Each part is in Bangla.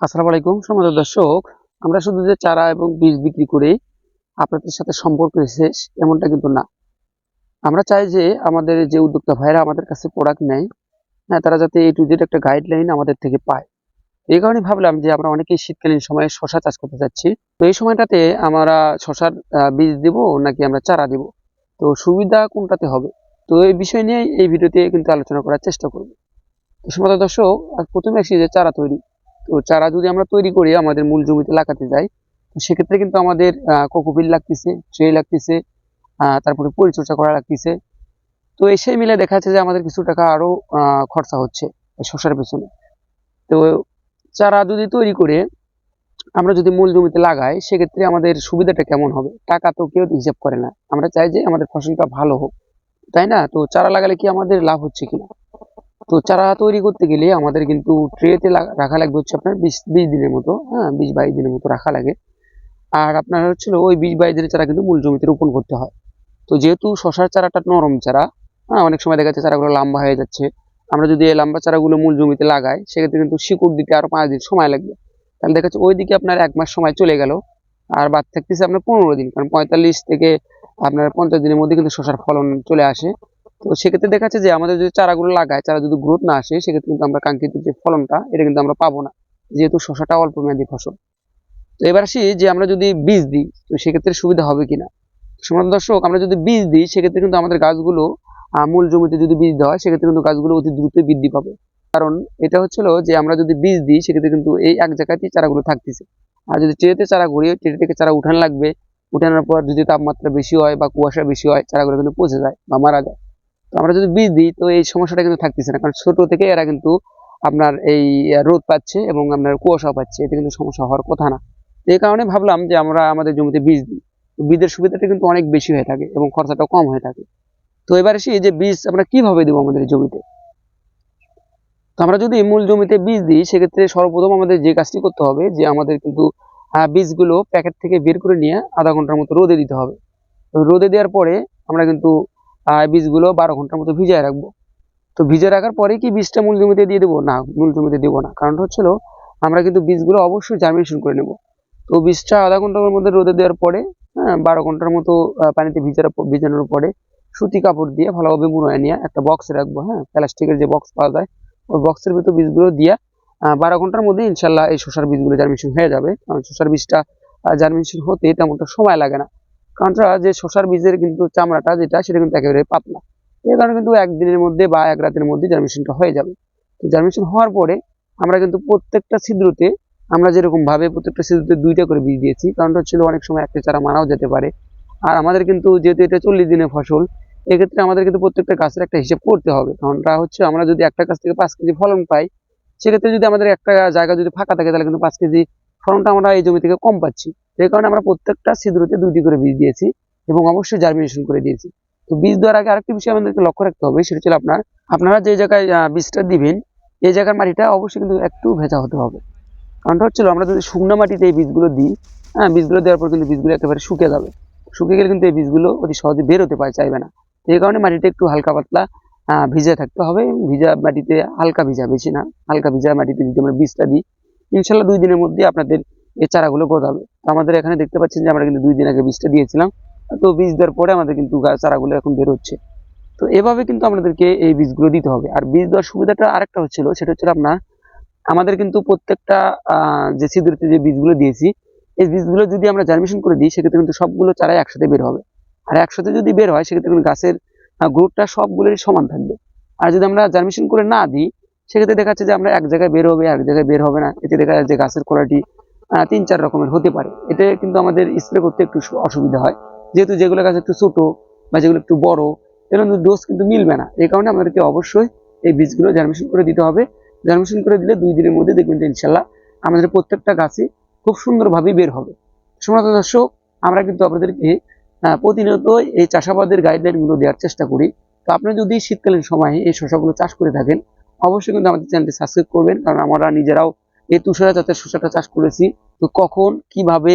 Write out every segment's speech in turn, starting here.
আসসালামু আলাইকুম সমাজ দর্শক। আমরা শুধু যে চারা এবং বীজ বিক্রি করে, আপনাদের সাথে সম্পর্ক শেষ এমনটা কিন্তু না। আমরা চাই যে আমাদের যে উদ্যোক্তা ভাইরা আমাদের কাছে প্রোডাক্ট নেয় হ্যাঁ তারা যাতে এই টু জেড একটা গাইডলাইন আমাদের থেকে পায়। এই কারণে ভাবলাম যে আমরা অনেকেই শীতকালীন সময়ে শশা চাষ করতে যাচ্ছি। তো এই সময়টাতে আমরা শশার বীজ দিব নাকি আমরা চারা দিব? তো সুবিধা কোনটাতে হবে? তো এই বিষয় নিয়ে এই ভিডিওতে কিন্তু আলোচনা করার চেষ্টা করব। তো সমাজ দর্শক প্রথমে আসি যে চারা তৈরি। তো চারা যদি আমরা তৈরি করি আমাদের মূল জমিতে লাগাতে যাই তো সেক্ষেত্রে কিন্তু আমাদের কোকোপিল লাগতেছে ট্রে লাগতেছে তারপরে পরিচর্যা করা লাগতেছে। তো এসে মিলে দেখা যাচ্ছে যে আমাদের কিছু টাকা আরও আহ, খরচা হচ্ছে শসার পেছনে। তো চারা যদি তৈরি করে আমরা যদি মূল জমিতে লাগাই সেক্ষেত্রে আমাদের সুবিধাটা কেমন হবে? টাকা তো কেউ হিসাব করে না। আমরা চাই যে আমাদের ফসলটা ভালো হোক। তাই না? তো চারা লাগালে কি আমাদের লাভ হচ্ছে কিনা? তো চারা তৈরি করতে গেলে আমাদের কিন্তু ট্রেতে রাখা লাগবে হচ্ছে আপনার বিশ বিশ দিনের মতো হ্যাঁ বিশ বাইশ দিনের মতো রাখা লাগে। আর আপনার হচ্ছিল ওই বিশ বাইশ দিনের চারা কিন্তু মূল জমিতে রোপণ করতে হয়। তো যেহেতু শশার চারাটা নরম চারা হ্যাঁ অনেক সময় দেখা যাচ্ছে চারাগুলো লম্বা হয়ে যাচ্ছে, আমরা যদি এই লম্বা চারাগুলো মূল জমিতে লাগাই, সেক্ষেত্রে কিন্তু শিকড় দিতে আরও পাঁচ দিন সময় লাগবে। তাহলে দেখা যাচ্ছে ওইদিকে আপনার এক মাস সময় চলে গেল, আর বাদ থাকতেছে আপনার পনেরো দিন, কারণ পঁয়তাল্লিশ থেকে আপনার পঞ্চাশ দিনের মধ্যে কিন্তু শশার ফলন চলে আসে। তো সেক্ষেত্রে দেখা যাচ্ছে যে আমাদের যদি চারাগুলো লাগায়, চারা যদি গ্রোথ না আসে, সেক্ষেত্রে কিন্তু আমরা কাঙ্ক্ষিত যে ফলনটা, এটা কিন্তু আমরা পাবো না, যেহেতু শশাটা অল্প মেয়াদী ফসল। তো এবার আসি যে আমরা যদি বীজ দিই, তো সেক্ষেত্রে সুবিধা হবে কিনা সমান দর্শক, আমরা যদি বীজ দিই, সেক্ষেত্রে কিন্তু আমাদের গাছগুলো মূল জমিতে যদি বীজ দেওয়া হয়, সেক্ষেত্রে কিন্তু গাছগুলো অতি দ্রুতই বৃদ্ধি পাবে। কারণ এটা হচ্ছিল যে আমরা যদি বীজ দিই, সেক্ষেত্রে কিন্তু এই এক জায়গাতেই চারাগুলো থাকতেছে। আর যদি ট্রেতে চারা ঘুরিয়ে ট্রে থেকে চারা উঠান লাগবে, উঠানোর পর যদি তাপমাত্রা বেশি হয় বা কুয়াশা বেশি হয়, চারাগুলো কিন্তু পচে যায় বা মারা যায়। আমরা যদি বীজ দিই, তো এই সমস্যাটা কিন্তু থাকতেছে না। কারণ ছোট থেকে এরা কিন্তু আপনার এই রোদ পাচ্ছে এবং আপনার কুয়াশা পাচ্ছে। এতে কিন্তু সমস্যা হওয়ার কথা না। এই কারণে ভাবলাম যে আমরা আমাদের জমিতে বীজ দিই। বীজের সুবিধাটা কিন্তু অনেক বেশি হয়ে থাকে এবং খরচাটাও কম হয়ে থাকে। তো এবার এসে যে বীজ আমরা কীভাবে দেবো আমাদের জমিতে? তো আমরা যদি মূল জমিতে বীজ দিই, সেক্ষেত্রে সর্বপ্রথম আমাদের যে কাজটি করতে হবে, যে আমাদের কিন্তু বীজগুলো প্যাকেট থেকে বের করে নিয়ে আধা ঘণ্টার মতো রোদে দিতে হবে। রোদে দেওয়ার পরে আমরা কিন্তু বীজগুলো বারো ঘণ্টার মতো ভিজিয়ে রাখব। তো ভিজে রাখার পরে কি বীজটা মূল জমিতে দিয়ে দেবো? না, মূল জমিতে দেবো না। কারণটা হচ্ছিল, আমরা কিন্তু বীজগুলো অবশ্যই জার্মিনেশন করে নেব। তো বীজটা আধা ঘণ্টার মধ্যে রোদে দেওয়ার পরে হ্যাঁ বারো ঘণ্টার মতো পানিতে ভিজার ভিজানোর পরে সুতি কাপড় দিয়ে ভালোভাবে মুড়ায় নিয়ে একটা বক্সে রাখব হ্যাঁ প্লাস্টিকের যে বক্স পাওয়া যায়, ওই বক্সের ভিতর বীজগুলো দিয়ে বারো ঘণ্টার মধ্যে ইনশাল্লাহ এই শসার বীজগুলো জার্মিনেশন হয়ে যাবে। কারণ শসার বীজটা জার্মিনেশন হতে তেমনটা সময় লাগে না। কারণটা যে শসার বীজের কিন্তু চামড়াটা যেটা, সেটা কিন্তু একেবারে পাতলা। এই কারণে কিন্তু একদিনের মধ্যে বা এক রাতের মধ্যে জার্মিনেশনটা হয়ে যাবে। তো জার্মিনেশন হওয়ার পরে আমরা কিন্তু প্রত্যেকটা ছিদ্রতে আমরা যেরকম ভাবে প্রত্যেকটা ছিদ্রতে দুইটা করে বীজ দিয়েছি, কারণটা হচ্ছিল অনেক সময় একটা চারা মারাও যেতে পারে। আর আমাদের কিন্তু যেহেতু এটা চল্লিশ দিনের ফসল, এক্ষেত্রে আমাদের কিন্তু প্রত্যেকটা গাছের একটা হিসেব করতে হবে। কারণটা হচ্ছে আমরা যদি একটা গাছ থেকে পাঁচ কেজি ফলন পাই, সেক্ষেত্রে যদি আমাদের একটা জায়গা যদি ফাঁকা থাকে, তাহলে কিন্তু পাঁচ কেজি ফলনটা আমরা এই জমি থেকে কম পাচ্ছি। সেই কারণে আমরা প্রত্যেকটা ছিদ্রতে দুইটি করে বীজ দিয়েছি এবং অবশ্যই জার্মিনেশন করে দিয়েছি। তো বীজ দেওয়ার আগে আরেকটি বিষয় আমাদেরকে লক্ষ্য রাখতে হবে, সেটা হচ্ছে আপনার, আপনারা যে জায়গায় বীজটা দিবেন, এই জায়গার মাটিটা অবশ্যই কিন্তু একটু ভেজা হতে হবে। কারণটা হচ্ছিল আমরা যদি শুকনো মাটিতে এই বীজগুলো দিই হ্যাঁ বীজগুলো দেওয়ার পর কিন্তু বীজগুলো একেবারে শুকিয়ে যাবে। শুকিয়ে গেলে কিন্তু এই বীজগুলো অতি সহজে বের হতে পারে, চাইবে না। এই কারণে মাটিটা একটু হালকা পাতলা ভিজে থাকতে হবে। ভিজা মাটিতে হালকা ভিজা, বেশি না, হালকা ভিজা মাটিতে যদি আমরা বীজটা দিই, ইনশাল্লাহ দুই দিনের মধ্যে আপনাদের এই চারাগুলো গজাবে আমাদের এখানে দেখতে পাচ্ছেন যে আমরা কিন্তু দুই দিন আগে বীজটা দিয়েছিলাম। তো বীজ দেওয়ার পরে আমাদের কিন্তু চারাগুলো এখন বের হচ্ছে। তো এভাবে কিন্তু আমাদেরকে এই বীজগুলো দিতে হবে। আর বীজ দেওয়ার সুবিধাটা আরেকটা হচ্ছিল, সেটা হচ্ছে আপনার, আমাদের কিন্তু প্রত্যেকটা যে ছিদ্রতে যে বীজগুলো দিয়েছি, এই বীজগুলো যদি আমরা জার্মিনেশন করে দিই, সেক্ষেত্রে কিন্তু সবগুলো চারাই একসাথে বের হবে। আর একসাথে যদি বের হয়, সেক্ষেত্রে কিন্তু গাছের গ্রোথটা সবগুলোরই সমান থাকবে। আর যদি আমরা জার্মিশন করে না দিই, সেক্ষেত্রে দেখা যাচ্ছে যে আমরা এক জায়গায় বের হবে এক জায়গায় বের হবে না। এতে দেখা যাচ্ছে গাছের কোয়ালিটি তিন, চার রকমের হতে পারে। এতে কিন্তু আমাদের স্প্রে করতে একটু অসুবিধা হয়। যেহেতু যেগুলো গাছ একটু ছোট বা যেগুলো একটু বড় কিন্তু ডোজ কিন্তু মিলবে না। এই কারণে আমাদেরকে অবশ্যই এই বীজগুলো জার্মিনেশন করে দিতে হবে। জার্মিনেশন করে দিলে দুই দিনের মধ্যে দেখবেন যে ইনশাল্লাহ আমাদের প্রত্যেকটা গাছই খুব সুন্দরভাবে বের হবে। সমাজ দর্শক, আমরা কিন্তু আপনাদেরকে প্রতিনিয়ত এই চাষাবাদের গাইডলাইনগুলো দেওয়ার চেষ্টা করি। তো আপনি যদি শীতকালীন সময়ে এই শসাগুলো চাষ করে থাকেন, অবশ্যই কিন্তু আমাদের চ্যানেলটি সাবস্ক্রাইব করবেন। কারণ আমরা নিজেরাও এই তুষারা জাতের শসাটা চাষ করেছি, তো কখন, কীভাবে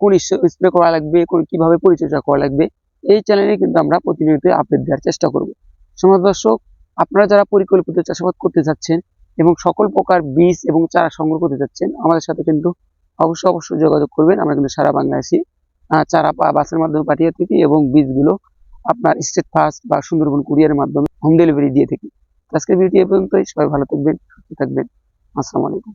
কোন স্প্রে করা লাগবে কীভাবে পরিচর্যা করা লাগবে, এই চ্যানেলে কিন্তু আমরা প্রতিনিয়ত আপডেট দেওয়ার চেষ্টা করব। সমাজ দর্শক, আপনারা যারা পরিকল্পিত চাষাবাদ করতে যাচ্ছেন এবং সকল প্রকার বীজ এবং চারা সংগ্রহ করতে যাচ্ছেন, আমাদের সাথে কিন্তু অবশ্যই অবশ্যই যোগাযোগ করবেন। আমরা কিন্তু সারা বাংলাদেশি চারা বাসের মাধ্যমে পাঠিয়ে থাকি এবং বীজগুলো আপনার স্টেট ফাস্ট বা সুন্দরবন কুরিয়ারের মাধ্যমে হোম ডেলিভারি দিয়ে থাকি। আজকের ভিডিও পর্যন্তই। সবাই ভালো থাকবেন, সুস্থ থাকবেন। আসসালামু আলাইকুম।